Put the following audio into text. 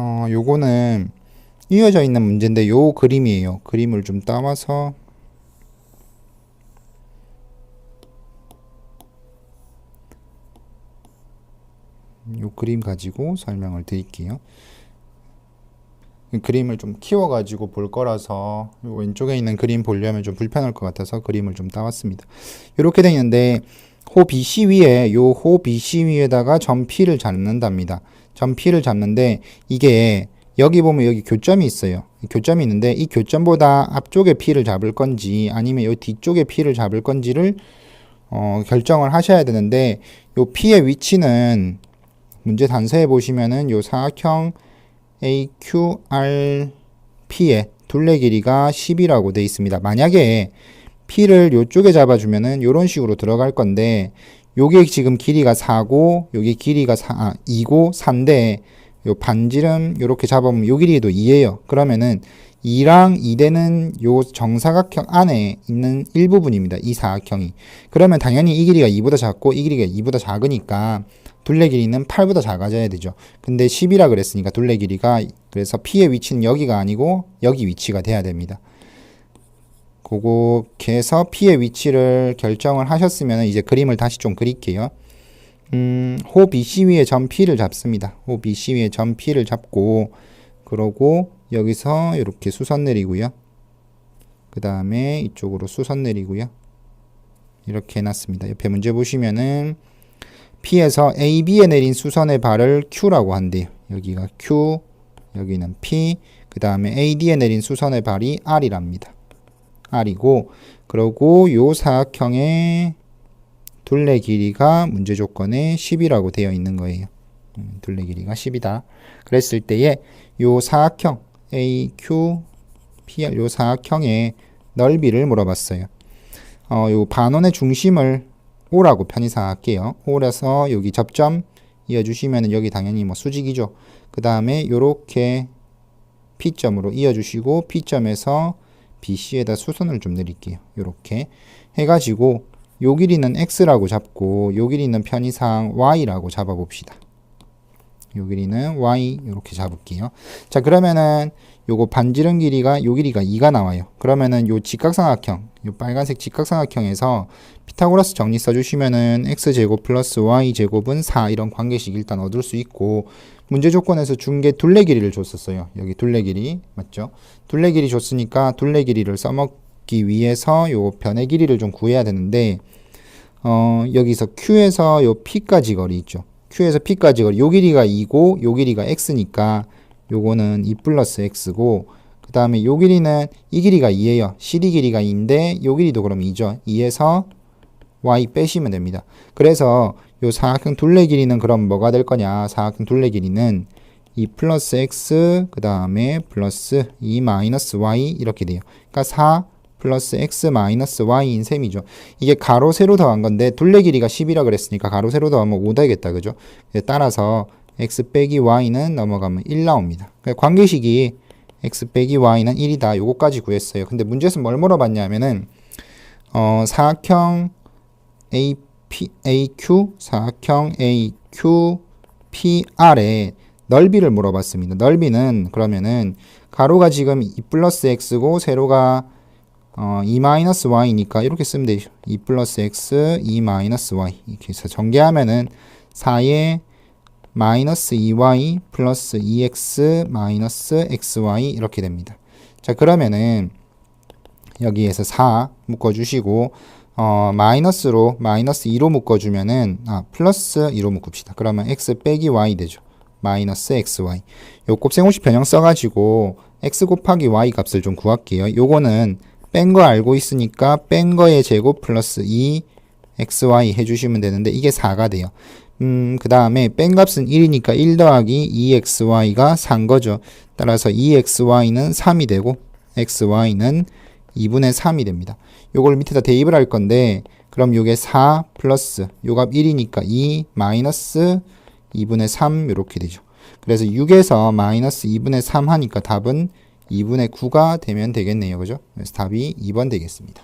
어, 요거는 이어져 있는 문제인데 요 그림이에요. 그림을 좀 따와서 요 그림 가지고 설명을 드릴게요. 이 그림을 좀 키워 가지고 볼 거라서 요 왼쪽에 있는 그림 보려면 좀 불편할 것 같아서 그림을 좀 따왔습니다. 이렇게 돼 있는데 호 BC 위에 요호 BC 위에다가 점 P를 잡는답니다. 점 P를 잡는데 이게 여기 보면 여기 교점이 있어요. 이 교점이 있는데 이 교점보다 앞쪽에 P를 잡을 건지 아니면 요 뒤쪽에 P를 잡을 건지를 어, 결정을 하셔야 되는데 요 P의 위치는 문제 단서에 보시면은 요 사각형 AQRP의 둘레 길이가 10이라고 돼 있습니다. 만약에 P를 요쪽에 잡아주면은 요런 식으로 들어갈 건데 요게 지금 길이가 4고 요게 길이가 4, 아, 2고 4인데 요 반지름 요렇게 잡으면 요 길이도 2예요. 그러면은 2랑 2대는 요 정사각형 안에 있는 일부분입니다. 이 사각형이. 그러면 당연히 이 길이가 2보다 작고 이 길이가 2보다 작으니까 둘레 길이는 8보다 작아져야 되죠. 근데 10이라 그랬으니까 둘레 길이가 그래서 P의 위치는 여기가 아니고 여기 위치가 돼야 됩니다. 해서 P의 위치를 결정을 하셨으면 이제 그림을 다시 좀 그릴게요. 음, 호 BC 위에 점 P를 잡습니다. 호 BC 위에 점 P를 잡고 그러고 여기서 이렇게 수선 내리고요. 그 다음에 이쪽으로 수선 내리고요. 이렇게 해놨습니다. 옆에 문제 보시면은 P에서 AB에 내린 수선의 발을 Q라고 한대요. 여기가 Q, 여기는 P, 그 다음에 AD에 내린 수선의 발이 R이랍니다. R이고, 그러고 요 사각형의 둘레 길이가 문제 조건에 10이라고 되어 있는 거예요. 음, 둘레 길이가 10이다. 그랬을 때에 요 사각형 AQ, PR 요 사각형의 넓이를 물어봤어요. 어, 요 반원의 중심을 O라고 편의상 할게요. O라서 여기 접점 이어주시면 여기 당연히 뭐 수직이죠. 그 다음에 요렇게 P점으로 이어주시고 P점에서 BC에다 수선을 좀 내릴게요. 요렇게 해가지고 요 길이는 X라고 잡고 요 길이는 편의상 Y라고 잡아봅시다. 요 길이는 Y 이렇게 잡을게요. 자 그러면은 요거 반지름 길이가 요 길이가 2가 나와요. 그러면은 요 직각삼각형 요 빨간색 직각삼각형에서 피타고라스 정리 써주시면은 x제곱 플러스 y제곱은 4 이런 관계식 일단 얻을 수 있고 문제 조건에서 준게 둘레 길이를 줬었어요. 여기 둘레 길이 맞죠? 둘레 길이 줬으니까 둘레 길이를 써먹기 위해서 요 변의 길이를 좀 구해야 되는데 어 여기서 q에서 요 p까지 거리 있죠. q에서 p까지 거리 요 길이가 2고 요 길이가 x니까 요거는 2 플러스 x고 그 다음에 요 길이는 이 길이가 2예요. CD 길이가 2인데 요 길이도 그럼 2죠. 2에서 y 빼시면 됩니다. 그래서 요 사각형 둘레 길이는 그럼 뭐가 될 거냐? 사각형 둘레 길이는 2 플러스 x 그 다음에 플러스 2 마이너스 y 이렇게 돼요. 그러니까 4 플러스 x 마이너스 y인 셈이죠. 이게 가로 세로 더한 건데 둘레 길이가 10이라 그랬으니까 가로 세로 더하면 5 되겠다. 그죠? 따라서 x 빼기 y는 넘어가면 1 나옵니다. 그러니까 관계식이 x 빼기 y는 1이다. 요거까지 구했어요. 근데 문제에서 뭘 물어봤냐면은 어, 사각형 AP, AQ, 사각형 AQ, PR의 넓이를 물어봤습니다. 넓이는 그러면은 가로가 지금 2 플러스 x고 세로가 어, 2 마이너스 y니까 이렇게 쓰면 되죠. 2 플러스 x, 2 마이너스 y 이렇게 해서 전개하면은 4의 마이너스 2y 플러스 2x 마이너스 xy 이렇게 됩니다. 자 그러면은 여기에서 4 묶어주시고 어, 마이너스로 마이너스 2로 묶어주면은 아 플러스 2로 묶읍시다. 그러면 x 빼기 y 되죠. 마이너스 xy 요 곱셈공식 변형 써가지고 x 곱하기 y 값을 좀 구할게요. 요거는 뺀 거 알고 있으니까 뺀 거의 제곱 플러스 2 xy 해주시면 되는데 이게 4가 돼요. 음, 그 다음에 뺀 값은 1이니까 1 더하기 2xy가 4인 거죠. 따라서 2xy는 3이 되고 xy는 2분의 3이 됩니다. 요걸 밑에다 대입을 할 건데 그럼 요게 4 플러스 요 값 1이니까 2 마이너스 2분의 3 이렇게 되죠. 그래서 6에서 마이너스 2분의 3 하니까 답은 2분의 9가 되면 되겠네요. 그죠? 그래서 답이 2번 되겠습니다.